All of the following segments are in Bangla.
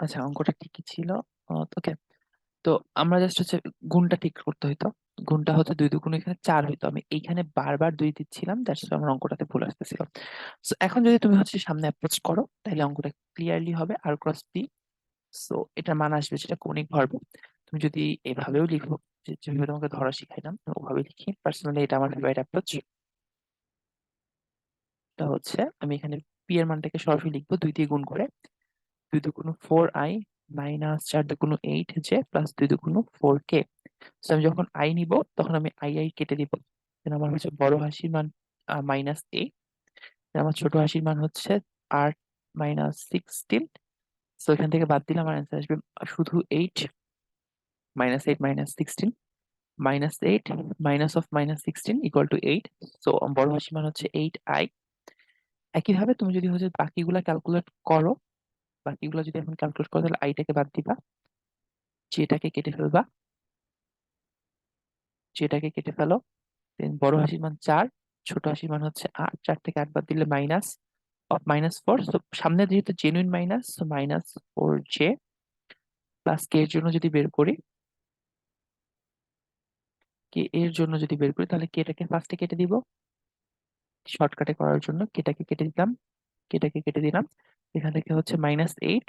আচ্ছা অঙ্কটা ঠিকই ছিল? ওকে। তো আমরা জাস্ট হচ্ছে গুণটা ঠিক করতে হইতো। গুণটা হচ্ছে দুই দুগুণ এখানে চার হইতো। আমি এইখানে বারবার দুই দিচ্ছিলাম দ্যাটস আমার অঙ্কটাতে ভুল আসতেছিল। সো এখন যদি তুমি হচ্ছে সামনে অ্যাপ্রোচ করো, তাহলে অঙ্কটা ক্লিয়ারলি হবে আর ক্রস পি সো এটার মান আসবে সেটা কৌণিক ভরবে। তুমি যদি এভাবেও লিখো যেভাবে তোমাকে ধরা শিখাইলাম ওভাবে লিখি। পার্সোনালি এটা আমার ফেভারিট অ্যাপ্রোচ এটা হচ্ছে, আমি এখানে পি এর মানটাকে সরাসরি লিখব, দুই দিয়ে গুণ করে। দুই দুগুণ ফোর আই মাইনাস চার দুগুণ এইট জে প্লাস দুই দুগুণ ফোর কে আমি যখন আই নিব, তখন আমি আই আই কেটে দিব। আমার হচ্ছে বড় হাসির মান মাইনাস এ আমার ছোট হাসির মান হচ্ছে আট মাইনাস সিক্সটিন তো এখান থেকে বাদ দিলে আমার অ্যান্সার আসবে শুধু eight minus eight minus sixteen minus eight minus of minus sixteen equal to eight so বড় হাসির মান হচ্ছে এইট আই একইভাবে তুমি যদি হচ্ছে বাকিগুলা ক্যালকুলেট করো বাকিগুলো যদি এখন ক্যালকুলেট করো, তাহলে আইটাকে বাদ দিবা। যেটাকে কেটে ফেলবা। যেটাকে কেটে ফেলো। দেন বড় হাসির মান চার, ছোট হাসির মান হচ্ছে আট। চার থেকে আট বাদ দিলে মাইনাস অফ মাইনাস ফোর তো সামনে যেহেতু জেনুইন মাইনাস তো minus four J plus K এর জন্য যদি বের করি কে এর জন্য যদি বের করি, তাহলে কেটাকে ফার্স্টে কেটে দিব। শর্টকাটে করার জন্য কেটাকে কেটে দিলাম। কেটাকে কেটে দিলাম। এখান থেকে হচ্ছে মাইনাস এইট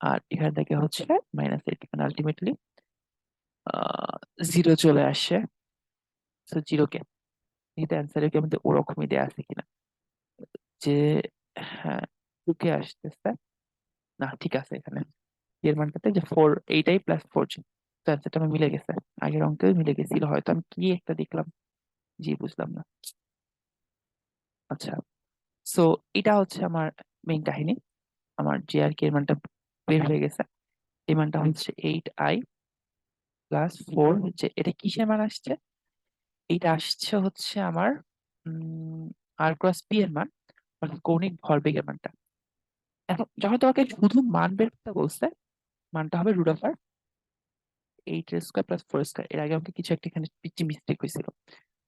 আর এখান থেকে হচ্ছে মাইনাস এইট মানে আলটিমেটলি জিরো চলে আসে সো জিরো কে। এটা অ্যান্সারে কি আমাদের ওরকমই দেয়া আছে কিনা। যে হ্যাঁ টুকে আসতেছে। না, ঠিক আছে এখানে। এর মানটাতে যে ফোর এইটাই প্লাস ফোর জি তো অ্যান্সারটা আমার মিলে গেছে। আগের অঙ্কেও মিলে গেছিল। হয়তো আমি কি একটা দেখলাম, জি, বুঝলাম না। আচ্ছা। সো এটা হচ্ছে আমার মেইন কাহিনী। আমার যে আর কি এর মানটা বের হয়ে গেছে। এই মানটা হচ্ছে এইট আই প্লাস ফোর হচ্ছে, এটা কিসের মান আসছে? এটা আসছে হচ্ছে আমার আর ক্রস পি এর মান অর্থাৎ কৌণিক ভরবেগের মানটা। এখন যখন তোমাকে শুধু মান বের করতে বলছে, মানটা হবে root of R eight square plus four square এর আগে আমাকে কিছু একটা এখানে পিচ্ছি মিস্টেক হয়েছিল।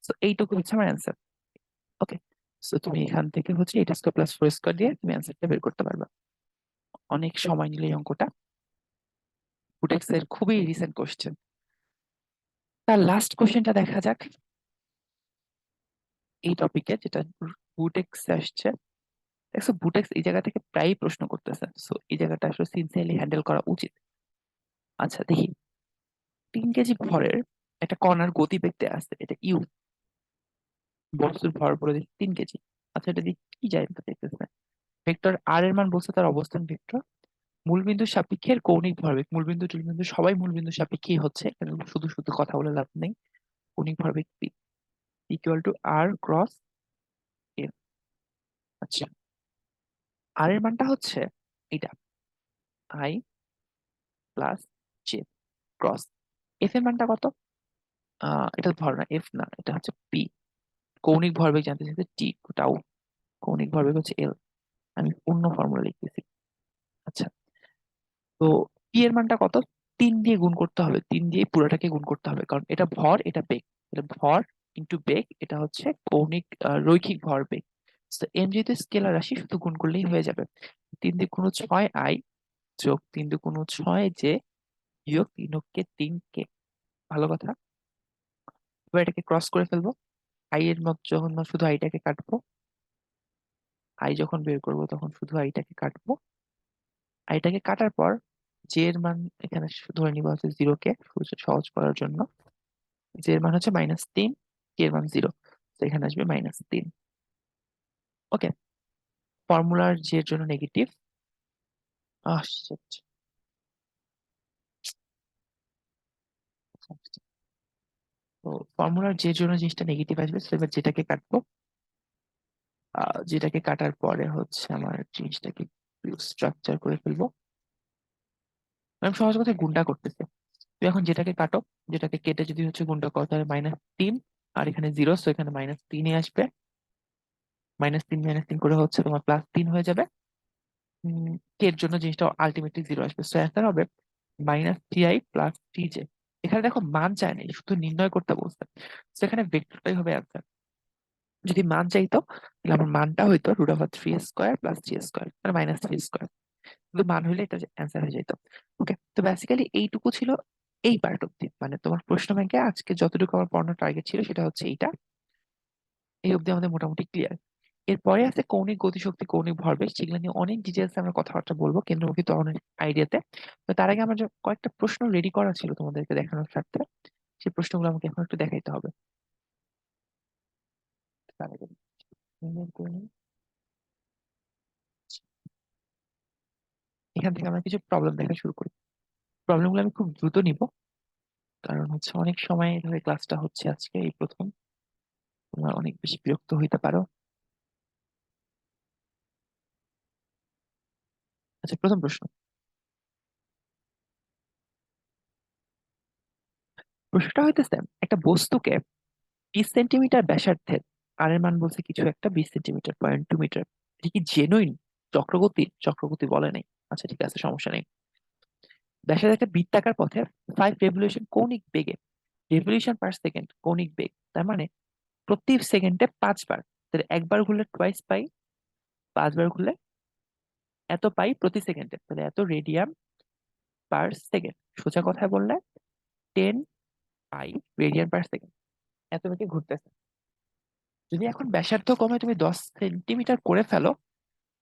সো এইটুকু হচ্ছে আমার অ্যান্সার ওকে সো তুমি এখান থেকে হচ্ছে এটা স্কোয়ার প্লাস ফোর স্কোয়ার দিয়ে তুমি অ্যান্সারটা বের করতে পারবা। অনেক সময় নিলে এই অঙ্কটা। বুটেক্স এর খুবই রিসেন্ট কোশ্চেন তার লাস্ট কোশ্চেনটা দেখা যাক। এই টপিকে যেটা বুটেক্স আসছে। দেখছ বুটেক্স এই জায়গা থেকে প্রায়ই প্রশ্ন করতেছে। সো এই জায়গাটা আসলে সিনসিয়ারলি হ্যান্ডেল করা উচিত। আচ্ছা দেখি। তিন কেজি ভরের একটা কণার গতিবেগ দেয়া আছে, এটা ইউ বস্তুর ভর বলে দিচ্ছি তিন কেজি। আচ্ছা এটা দিয়ে কি জানতে চাইতেছে ভেক্টর আর এর মান বলছে তার অবস্থান ভেক্টর। মূলবিন্দু সাপেক্ষের কৌণিক ভরবেগ মূলবিন্দু টুলবিন্দু সবাই মূলবিন্দু সাপেক্ষেই হচ্ছে। শুধু শুধু কথা বলে লাভ নেই। কৌণিক ভরবেগ P equal to R cross A আচ্ছা। আর এর মানটা হচ্ছে এটা। I plus J cross F এর মানটা কত? এটা ভর না এফ না, এটা হচ্ছে পি কৌণিক ভরবেগ জানতে চাইছে টি টাউ কৌণিক ভরবেগ হচ্ছে এল আমি অন্য ফর্মুলা লিখতেছি। আচ্ছা তো পি এর মানটা কত? তিন দিয়ে গুণ করতে হবে। তিন দিয়ে পুরোটাকে গুণ করতে হবে। কারণ এটা ভর, এটা বেগ। এটা ভর ইন্টু বেগ, এটা হচ্ছে কৌণিক রৈখিক ভর বেগ তো এম যেহেতু স্কেলার রাশি, শুধু গুণ করলেই হয়ে যাবে। তিন দিয়ে কোনো ছয় আই যোগ তিন দিয়ে কোনো ছয় জে যোগ তিন কে তিন কে ভালো কথা। এবার এটাকে ক্রস করে ফেলব। আই এর মত যখন শুধু আইটাকে কাটবো, আই যখন বের করব তখন শুধু আইটাকে কাটবো। আইটাকে কাটার পর জে এর মান এখানে ধরে নিব হচ্ছে জিরো কে সহজ করার জন্য। জে এর মান হচ্ছে মাইনাস তিন কে এর মান জিরো তো এখানে আসবে মাইনাস তিন ওকে ফর্মুলার জে এর জন্য নেগেটিভ তো ফর্মুলার যে জন্য জিনিসটা নেগেটিভ আসবে, সেটা যেটাকে কাটবো যেটাকে কাটার পরে হচ্ছে আমার জিনিসটাকে স্ট্রাকচার করে ফেলব। আমি সহজ কথা গুণটা করতেছে। তুই এখন যেটাকে কাটো, যেটাকে কেটে যদি হচ্ছে গুণটা করো, তাহলে মাইনাস তিন, আর এখানে জিরো তো এখানে মাইনাস তিনই আসবে। মাইনাস তিন মাইনাস তিন করে হচ্ছে তোমার প্লাস তিন হয়ে যাবে। এর জন্য জিনিসটা আলটিমেটলি জিরো আসবে? সো অ্যান্সার হবে minus three I plus three J এখানে দেখো মান চায় না শুধু নির্ণয় করতে বলছে। তো এখানে ভেক্টরটাই হবে অ্যান্সার যদি মান চাইতো, তাহলে আমার মানটা হইতো root over three square plus three square মানে মাইনাস থ্রি স্কোয়ার শুধু মান হইলে এটা অ্যান্সার হয়ে যেত ওকে তো বেসিক্যালি এইটুকু ছিল এই পার্ট অব্দি মানে তোমার প্রশ্ন ব্যাংকে আজকে যতটুকু আমার পড়ানোর টার্গেট ছিল সেটা হচ্ছে এইটা। এই অব্দি আমাদের মোটামুটি ক্লিয়ার এরপরে আছে কৌণিক, গতিশক্তি, কৌণিক ভরবেগ সেগুলো নিয়ে অনেক ডিটেলস আমরা কথাবার্তা বলব। কেন্দ্রমুখী ত্বরণের আইডিয়াতে তো। তার আগে আমার কয়েকটা প্রশ্ন রেডি করা ছিল তোমাদেরকে দেখানোর স্বার্থে সেই প্রশ্নগুলো আমাকে এখন একটু দেখাইতে হবে। এখান থেকে আমরা কিছু প্রবলেম দেখা শুরু করি। প্রবলেমগুলো আমি খুব দ্রুত নিব, কারণ হচ্ছে অনেক সময় ধরে ক্লাসটা হচ্ছে আজকে এই প্রথম। তোমরা অনেক বেশি বিরক্ত হইতে পারো। আচ্ছা প্রথম প্রশ্ন। প্রশ্নটা হইতেছে, একটা বস্তুকে বিশ সেন্টিমিটার ব্যাসার্ধের আর এর মান বলছে কিছু একটা, বিশ সেন্টিমিটার পয়েন্ট টু মিটার এটা কি জেনুইন চক্রগতি? চক্রগতি বলে নাই। আচ্ছা ঠিক আছে, সমস্যা নেই। ব্যাসার্ধ একটা বৃত্তাকার পথে ফাইভ রেভলিউশন কৌণিক বেগে রেভলিউশন পার সেকেন্ড কৌণিক বেগ, তার মানে প্রতি সেকেন্ডে পাঁচবার, তাহলে একবার ঘুরলে টুয়াইস পাই পাঁচবার ঘুরলে এত পাই প্রতি সেকেন্ডে তাহলে এত রেডিয়াম পার সেকেন্ড। সোজা কথায় বললে, ten pi radian per second. এত বেগে ঘুরতেছে। যদি এখন ব্যাসার্ধ কমে তুমি দশ সেন্টিমিটার করে ফেলো,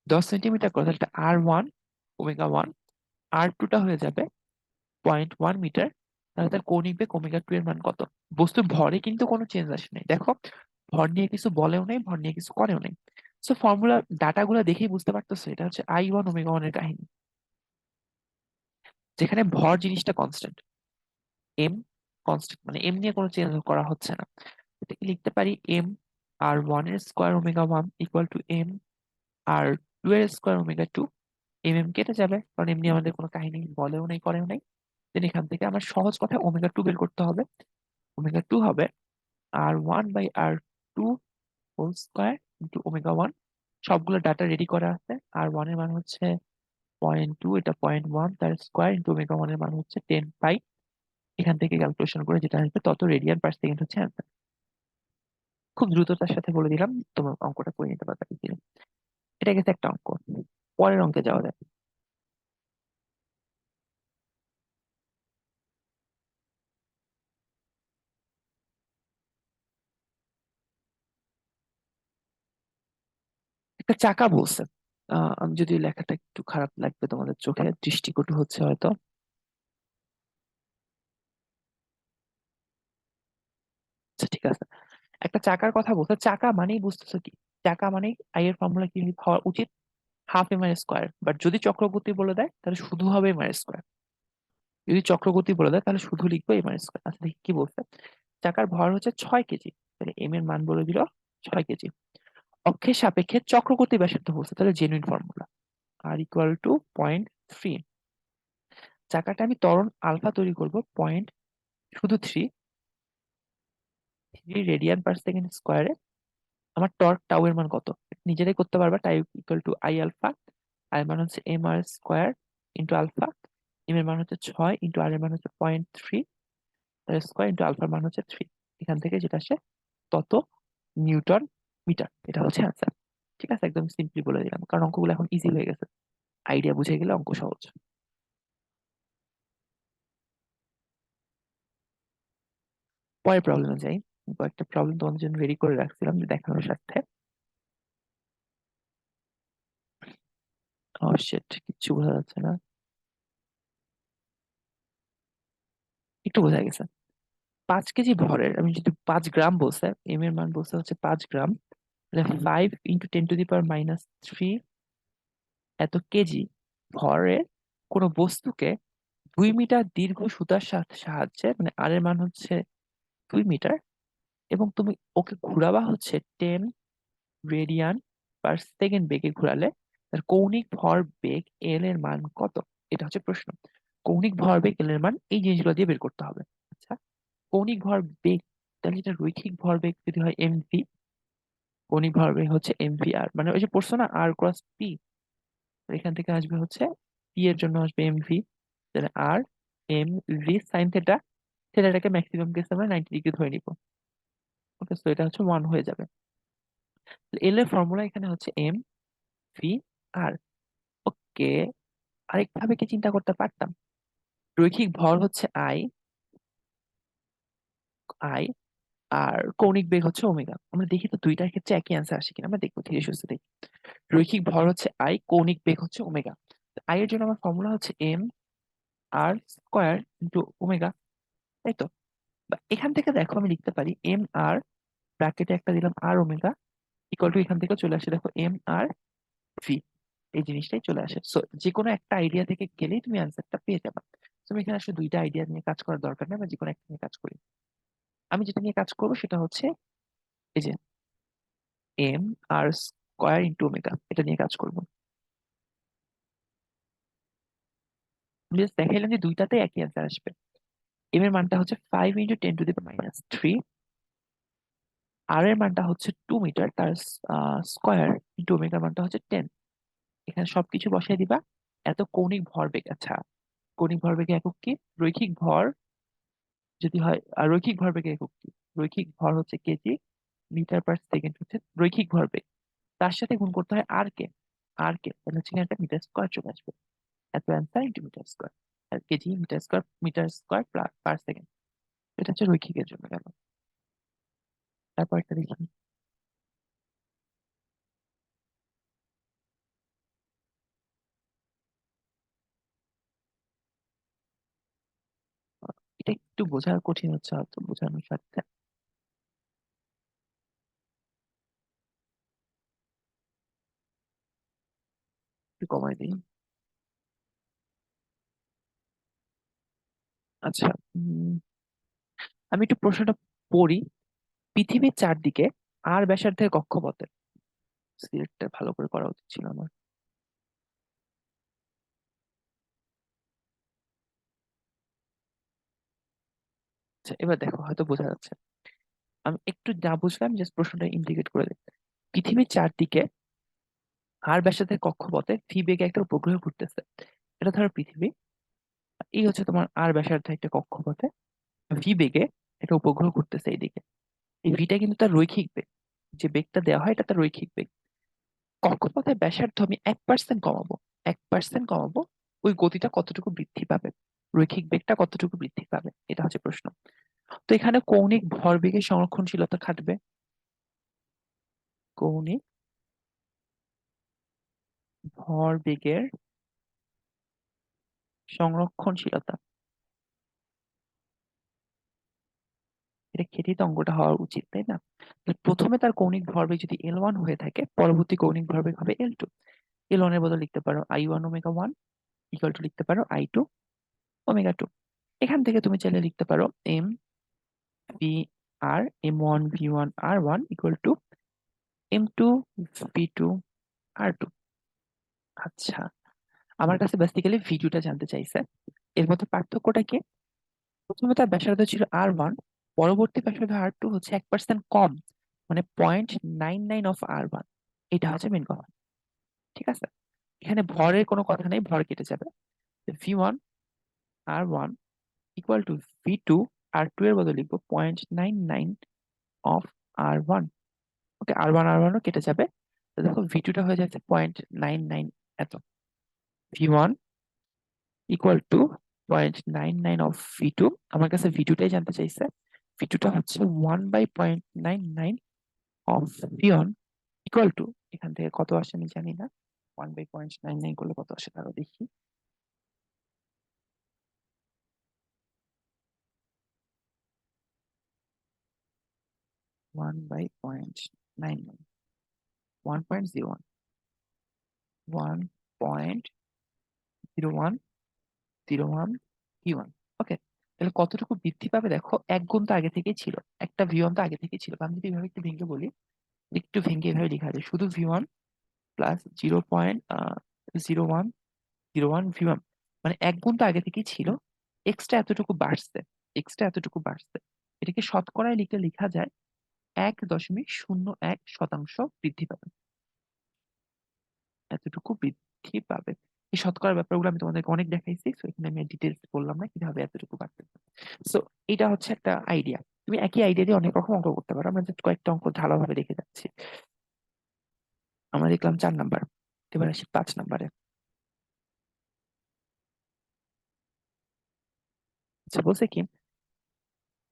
দশ সেন্টিমিটার করে, তাহলে R one omega one R টুটা হয়ে যাবে পয়েন্ট ওয়ান মিটার, তাহলে তার কৌণিক বেগ ওমেগা টু এর মান কত? বস্তুর ভরে কিন্তু কোনো চেঞ্জ আসে নাই। দেখো, ভর নিয়ে কিছু বলেও নেই, ভর নিয়ে কিছু করেও নেই। সো ফর্মুলা ডাটাগুলো দেখেই বুঝতে পারতেছো, এটা হচ্ছে আই ওয়ান ওমেগা ওয়ানের কাহিনী। যেখানে ভর জিনিসটা কনস্ট্যান্ট এম কনস্ট্যান্ট মানে এম নিয়ে কোনো চেঞ্জ করা হচ্ছে না। এটাকে লিখতে পারি? এম আর ওয়ানের square omega one equal to M R two এর square omega two M M কেটে যাবে, কারণ এমনি আমাদের কোনো কাহিনী বলেও নেই, করেও নেই। দেন এখান থেকে আমার সহজ কথা ওমেগা টু বের করতে হবে। ওমেগা টু হবে R one by R two whole square into omega one সবগুলো ডাটা রেডি করা আছে। আর ওয়ানের মান হচ্ছে পয়েন্ট টু এটা পয়েন্ট ওয়ান তার স্কোয়ার ইন্টু ওমেগা ওয়ানের মান হচ্ছে টেন পাই এখান থেকে ক্যালকুলেশন করে যেটা আসবে, তত রেডিয়ান পার সেকেন্ড হচ্ছে অ্যান্সার খুব দ্রুততার সাথে বলে দিলাম, তোমার অঙ্কটা করে নিতে পারবে। এটা গেছে একটা অঙ্ক। পরের অঙ্কে যাওয়া যায় একটা চাকা বলছে আমি যদি লেখাটা একটু খারাপ লাগবে তোমাদের চোখে, দৃষ্টিকটু হচ্ছে হয়তো। আচ্ছা ঠিক আছে। একটা চাকার কথা বলছে। চাকা মানেই বুঝতেছো কি? চাকা মানেই আই এর ফর্মুলা কি হওয়া উচিত? Half M R square but যদি চক্রবর্তী বলে দেয়, তাহলে শুধু হবে এম আর স্কোয়ার যদি চক্রগতি বলে দেয়, তাহলে শুধু লিখব এম আর স্কোয়ার আচ্ছা দেখি কি বলছে? চাকার ভর হচ্ছে ছয় কেজি। তাহলে এম এর মান বলে দিল ছয় কেজি। অক্ষের সাপেক্ষে চক্রগতি ব্যাসার্ধ বলছে, তাহলে genuine formula R equal to point three চাকাটা আমি ত্বরণ আলফা তৈরি করব পয়েন্ট শুধু three three radian per second স্কোয়ারে আমার টর্ক টাউ এর মান কত? নিজেরাই করতে পারবা tau equal to I alpha আর মান হচ্ছে M R square into alpha M এর মান হচ্ছে ছয় ইন্টু আর এর মান হচ্ছে পয়েন্ট থ্রি স্কোয়ার ইন্টু আলফার মান হচ্ছে থ্রি এখান থেকে যেটা আসে, তত নিউটন মিটার এটা হচ্ছে অ্যান্সার ঠিক আছে? একদম সিম্পলি বলে দিলাম। কারণ অঙ্কগুলো এখন ইজি হয়ে গেছে। আইডিয়া বুঝে গেলে অঙ্ক সহজ। পরের প্রবলেমে যাই। কয়েকটা প্রবলেম তোমাদের জন্য রেডি করে রাখছিলাম দেখানোর সাথে। ও শিট কিচ্ছু বোঝা যাচ্ছে না। একটু বোঝা গেছে। পাঁচ কেজি ভরের, আমি যদি পাঁচ গ্রাম বলছে এম এর মান বলছে হচ্ছে পাঁচ gram. Five into ten to the power minus three এত কেজি ভরের কোনো বস্তুকে দুই মিটার দীর্ঘ সুতার সাহায্যে মানে আর এর মান হচ্ছে দুই মিটার এবং তুমি ওকে ঘুরাবা হচ্ছে টেন রেডিয়ান পার সেকেন্ড বেগে ঘুরালে তার কৌণিক ভর বেগ এল এর মান কত? এটা হচ্ছে প্রশ্ন। কৌণিক ভর বেগ এল এর মান এই জিনিসগুলো দিয়ে বের করতে হবে। আচ্ছা কৌণিক ভর বেগ, তাহলে এটা রৈখিক ভর বেগ যদি হয় এম ভি কৌণিক ভর বেগ হচ্ছে এম ভি আর মানে ওই যে পড়ছো না আর ক্রস পি এখান থেকে আসবে হচ্ছে পি এর জন্য আসবে এম ভি তাহলে R M V sine theta থেটাটাকে maximum কেসে আমরা নাইনটি ডিগ্রি ধরে নিব। ওকে সো এটা হচ্ছে ওয়ান হয়ে যাবে। এল এর ফর্মুলা এখানে হচ্ছে এম ভি আর ওকে আরেকভাবে কি চিন্তা করতে পারতাম? রৈখিক ভর হচ্ছে আই আই আর কৌণিক বেগ হচ্ছে ওমেগা। আমরা দেখি তো দুইটার ক্ষেত্রে একই অ্যান্সার আসে কিনা, আমরা দেখব ধীরে সুস্থে দেখি। রৈখিক ভর হচ্ছে আই কৌণিক বেগ হচ্ছে ওমেগা। আই এর জন্য আমার ফর্মুলা হচ্ছে M R square into omega. তাই তো? এখান থেকে দেখো আমি লিখতে পারি এম আর ব্র্যাকেটে একটা দিলাম আর ওমেগা ইকুয়াল টু এখান থেকে চলে আসে দেখো এম আর ভি এই জিনিসটাই চলে আসে। সো যে কোনো একটা আইডিয়া থেকে গেলেই তুমি অ্যান্সারটা পেয়ে যাবে। তুমি এখানে আসলে দুইটা আইডিয়া নিয়ে কাজ করার দরকার নেই, আমরা যে কোনো একটা নিয়ে কাজ করি। আমি যেটা নিয়ে কাজ করব সেটা হচ্ছে এই যে M R square into omega এটা নিয়ে কাজ করব। দেখাইলাম যে দুইটাতে একই অ্যান্সার আসবে। এম এর মানটা হচ্ছে five into ten to the minus three R এর মানটা হচ্ছে টু মিটার তার স্কোয়ার ইন্টু ওমেগার মানটা হচ্ছে টেন এখানে সবকিছু বসাই দিবা, এত কৌণিক ভরবেগ আচ্ছা কৌণিক ভরবেগের একক কি? রৈখিক ভর যদি হয় রৈখিক ভরবেগের একক কি? রৈখিক ভর হচ্ছে কেজি মিটার পার সেকেন্ড হচ্ছে রৈখিক ভরবেগ। তার সাথে গুণ করতে হয় আর কে। আর কে, তাহলে হচ্ছে একটা মিটার স্কোয়ার চলে আসবে। এত অ্যান্সার মিটার স্কোয়ার আর kg metre square metre square per second এটা হচ্ছে রৈখিকের জন্য গেল। তারপর একটা দেখি এটা একটু বোঝা কঠিন হচ্ছে হয়তো বোঝানোর সাথে। একটু কমাই দিই। আচ্ছা আমি একটু প্রশ্নটা পড়ি। পৃথিবীর চারদিকে আর ব্যাসার্ধের কক্ষপথে। সিলেক্টটা ভালো করে করা উচিত ছিল আমার। আচ্ছা এবার দেখো, হয়তো বোঝা যাচ্ছে। আমি একটু যা বুঝলাম জাস্ট প্রশ্নটা ইন্ডিকেট করে দিই। পৃথিবীর চারদিকে আর ব্যাসার্ধের কক্ষপথে ভি বেগে একটা উপগ্রহ ঘুরতেছে। এটা ধরো পৃথিবী। এই হচ্ছে তোমার আর ব্যাসার্ধে একটা কক্ষপথে ভি বেগে একটা উপগ্রহ ঘুরতেছে এইদিকে। এই ভিটা কিন্তু তার রৈখিক বেগ। যে বেগটা দেওয়া হয়, এটা তার রৈখিক বেগ। কক্ষপথে ব্যাসার্ধ আমি এক পার্সেন্ট কমাবো। এক পার্সেন্ট কমাবো, ওই গতিটা কতটুকু বৃদ্ধি পাবে? রৈখিক বেগটা কতটুকু বৃদ্ধি পাবে? এটা হচ্ছে প্রশ্ন। তো এখানে কৌণিক ভরবেগের সংরক্ষণশীলতা খাটবে। কৌণিক ভরবেগের সংরক্ষণশীলতা। এটা খেটেই তো অঙ্কটা হওয়া উচিত, তাই না? প্রথমে তার কৌণিক ভরবেগ যদি এল ওয়ান হয়ে থাকে, পরবর্তী কৌণিক ভরবেগ হবে এল টু এল ওয়ানের বদলে লিখতে পারো I one omega one equal to লিখতে পারো আই টু ওমেগা টু এখান থেকে তুমি চাইলে লিখতে পারো M V R M one V one R one equal to M two V two R two আচ্ছা আমার কাছে বেসিক্যালি ভিডিওটা জানতে চাইছে। এর মধ্যে পার্থক্যটা কি? প্রথমে তার ব্যাসার্ধ ছিল আর ওয়ান পরবর্তী ব্যাসার্ধ আর টু হচ্ছে এক পার্সেন্ট কম মানে point nine nine of R one এটা হচ্ছে মেন কথা ঠিক আছে? এখানে ভরের কোনো কথা নেই, ভর কেটে যাবে। V one R one equal to V two R two এর বদলে লিখব point nine nine of R one okay R one R কেটে যাবে। তো দেখো ভি টুটা হয়ে যাচ্ছে পয়েন্ট নাইন নাইন এত। V one equal to point nine nine of V two আমার কাছে ভি টুটাই জানতে চাইছে। ভি টুটা হচ্ছে one by point nine nine of V one equal to এখান থেকে কত আসে আমি জানি না। One by point nine nine করলে কত আসে তারও দেখি। 1 by 0.99 1.01 1.0101 t1 ওকে তাহলে কতটুকু বৃদ্ধি পাবে দেখো? এক গুণ তো আগে থেকে ছিল। একটা ভিওয়ান তো আগে থেকে ছিল। আমি যদি এভাবে একটু ভেঙে বলি, একটু ভেঙে এভাবে লেখা যায় শুধু V one plus zero point zero one zero one V one মানে এক গুণ তো আগে থেকেই ছিল। এক্সট্রা এতটুকু বাড়ছে এক্সট্রা এতটুকু বাড়ছে। এটাকে শতকরায় লিখে লেখা যায় এক দশমিক শূন্য এক শতাংশ বৃদ্ধি পাবে। এতটুকু বৃদ্ধি পাবে। এই শতকরা ব্যাপারগুলো আমি তোমাদেরকে অনেক দেখাইছি সো এখানে আমি ডিটেলস বললাম না কীভাবে এতটুকু বাড়তে সো এটা হচ্ছে একটা আইডিয়া তুমি একই আইডিয়া দিয়ে অনেক রকম অঙ্ক করতে পারো। আমরা জাস্ট কয়েকটা অঙ্ক ঢালাভাবে দেখে যাচ্ছি। আমরা দেখলাম চার নাম্বার, এবার আসি পাঁচ নাম্বারে। আচ্ছা বলছে কি?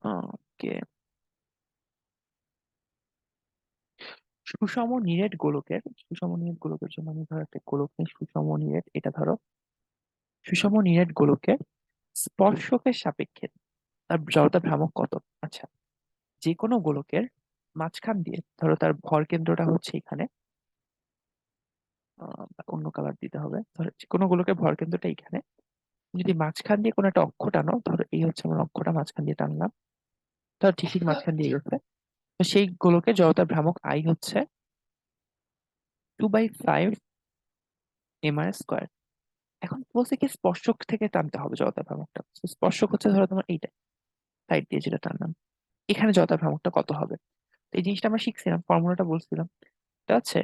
ওকে। সুষম নিরেট গোলকের সুষম নিরেট গোলকের জন্য আমি ধরো একটা গোলক নেই সুষম নিরেট এটা ধরো। সুষম নিরেট গোলকের স্পর্শকের সাপেক্ষে তার জড়তা ভ্রামক কত? আচ্ছা যে কোনো গোলকের মাঝখান দিয়ে ধরো তার ভর কেন্দ্রটা হচ্ছে এখানে অন্য কালার দিতে হবে। ধরো যে কোনো গোলকের ভর কেন্দ্রটা এখানে। যদি মাঝখান দিয়ে কোনো একটা অক্ষ টানো ধরো এই হচ্ছে আমার অক্ষটা মাঝখান দিয়ে টানলাম। ধরো ঠিক ঠিক মাঝখান দিয়ে গেছে তো সেই গোলকের জড়তার ভ্রামক আই হচ্ছে two by five M R square এখন কি স্পর্শক থেকে টানতে হবে জড়তার ভ্রামকটা। স্পর্শক হচ্ছে ধরো তোমার এইটা সাইড দিয়ে যেটা টানলাম। এখানে জড়তার ভ্রামকটা কত হবে? তো এই জিনিসটা আমরা শিখছিলাম ফর্মুলাটা বলছিলাম। এটা হচ্ছে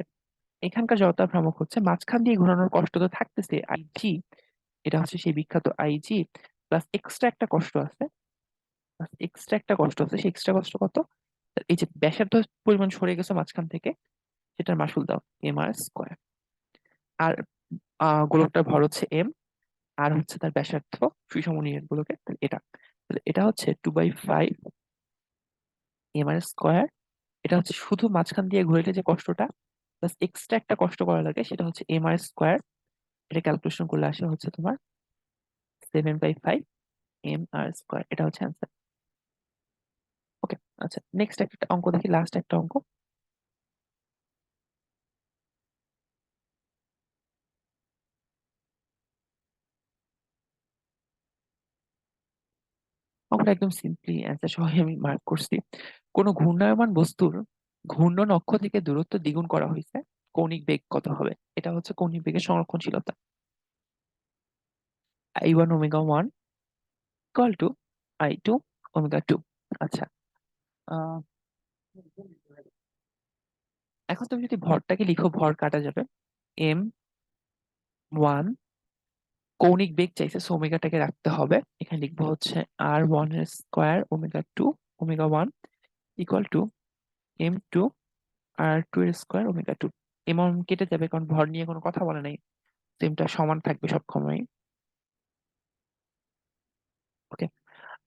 এখানকার জড়তার ভ্রামক হচ্ছে, মাঝখান দিয়ে ঘোরানোর কষ্ট তো থাকতেছে আইজি এটা হচ্ছে সেই বিখ্যাত আইজি প্লাস এক্সট্রা একটা কষ্ট আছে এক্সট্রা একটা কষ্ট আছে, সেই এক্সট্রা কষ্ট কত? এই যে ব্যাসার্ধ পরিমাণ সরে গেছে মাঝখান থেকে, সেটার মাসুল দাও এম আর স্কোয়ার আর গোলকটার ভর হচ্ছে এম আর হচ্ছে তার ব্যাসার্ধ সুষম নিরেট গোলকের তাহলে এটা। তাহলে এটা হচ্ছে two by five M R square এটা হচ্ছে শুধু মাঝখান দিয়ে ঘুরেলে যে কষ্টটা প্লাস এক্সট্রা একটা কষ্ট করা লাগে, সেটা হচ্ছে এম আর স্কোয়ার এটা ক্যালকুলেশন করলে আসে হচ্ছে তোমার seven by five M R square এটা হচ্ছে অ্যান্সার ওকে আচ্ছা নেক্সট একটা অঙ্ক দেখি লাস্ট একটা অঙ্ক একদম সিম্পলি আমি মার্ক করছি? কোন ঘূর্ণায়মান বস্তুর ঘূর্ণন অক্ষ থেকে দূরত্ব দ্বিগুণ করা হয়েছে, কৌণিক বেগ কত হবে? এটা হচ্ছে কৌণিক বেগের সংরক্ষণশীলতা। I one omega one equal to I two omega two আচ্ছা আহ, এখন তুমি যদি ভরটাকে লিখো ভর কাটা যাবে। এম ওয়ান কৌণিক বেগ চাইছে সো ওমেগাটাকে রাখতে হবে। এখানে লিখব হচ্ছে আর ওয়ানের square omega two omega one equal to M two R two এর স্কোয়ার ওমেগা টু এমন কেটে যাবে কারণ ভর নিয়ে কোনো কথা বলে নাই। সেমটা সমান থাকবে সব সময় ওকে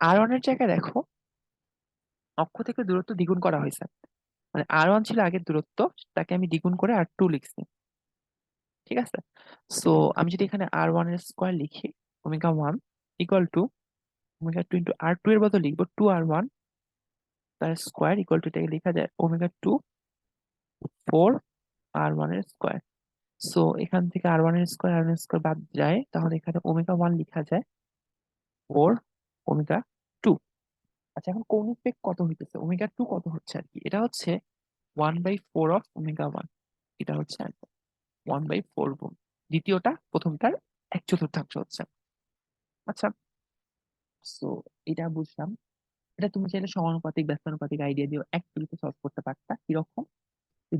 আর ওয়ানের জায়গায় দেখো অক্ষ থেকে দূরত্ব দ্বিগুণ করা হয়েছে। মানে আর ওয়ান ছিল আগের দূরত্ব, তাকে আমি দ্বিগুণ করে আর টু লিখছি। ঠিক আছে? সো আমি যদি এখানে আর ওয়ানের স্কোয়ার লিখি omega one equal to omega two into R two এর বদলে লিখব টু আর ওয়ান তার স্কোয়ার ইকুয়াল টু এটাকে লেখা যায় ওমেগা টু ফোর আর ওয়ানের স্কোয়ার সো এখান থেকে আর ওয়ানের স্কোয়ার আর ওয়ানের স্কোয়ার বাদ যায়, তাহলে এখানে ওমেগা ওয়ান লেখা যায় ফোর ওমেগা আচ্ছা এখন কৌণিক বেগ কত হইতেছে? ওমেগা টু কত হচ্ছে আর কি? এটা হচ্ছে one by four of omega one এটা হচ্ছে ওয়ান বাই ফোর গুণ। দ্বিতীয়টা, প্রথমটার এক চতুর্থাংশ হচ্ছে। আচ্ছা সো এটা বুঝলাম। এটা তুমি চাইলে সমানুপাতিক ব্যস্তানুপাতিক আইডিয়া দিয়েও এক তুলিতে সলভ করতে পারতা, কীরকম?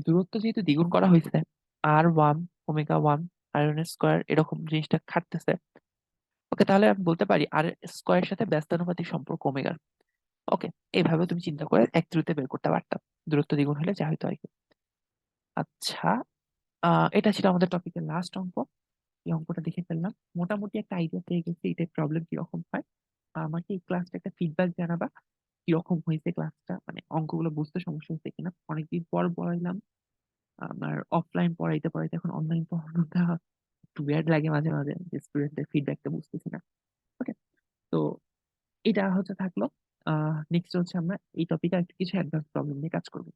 দূরত্ব যেহেতু দ্বিগুণ করা হয়েছে আর ওয়ান ওমেগা ওয়ান আয়রনের স্কোয়ার এরকম জিনিসটা খাটতেছে। ওকে, তাহলে আমি বলতে পারি আর স্কোয়ারের সাথে ব্যস্তানুপাতিক সম্পর্ক ওমেগার ওকে এইভাবে তুমি চিন্তা করে এক ত্রুতে বের করতে পারতাম দূরত্ব দ্বিগুণ হলে যা হয়তো আর কি। আচ্ছা এটা ছিল আমাদের টপিকের লাস্ট অঙ্ক। এই অঙ্কটা দেখে ফেললাম। মোটামুটি একটা আইডিয়া পেয়ে গেছি এটা প্রবলেম কীরকম হয়। আমাকে এই ক্লাসটা একটা ফিডব্যাক জানাবা কীরকম হয়েছে ক্লাসটা মানে অঙ্কগুলো বুঝতে সমস্যা হচ্ছে কিনা। অনেকদিন পর পড়াইলাম। আমার অফলাইন পড়াইতে পড়াইতে এখন অনলাইন পড়ানোটা একটু ওয়ার্ড লাগে মাঝে মাঝে। যে স্টুডেন্টদের ফিডব্যাকটা বুঝতেছি না। ওকে তো এটা হচ্ছে থাকল। নেক্সট হচ্ছে আমরা এই টপিকে একটু কিছু অ্যাডভান্স প্রবলেম নিয়ে কাজ করব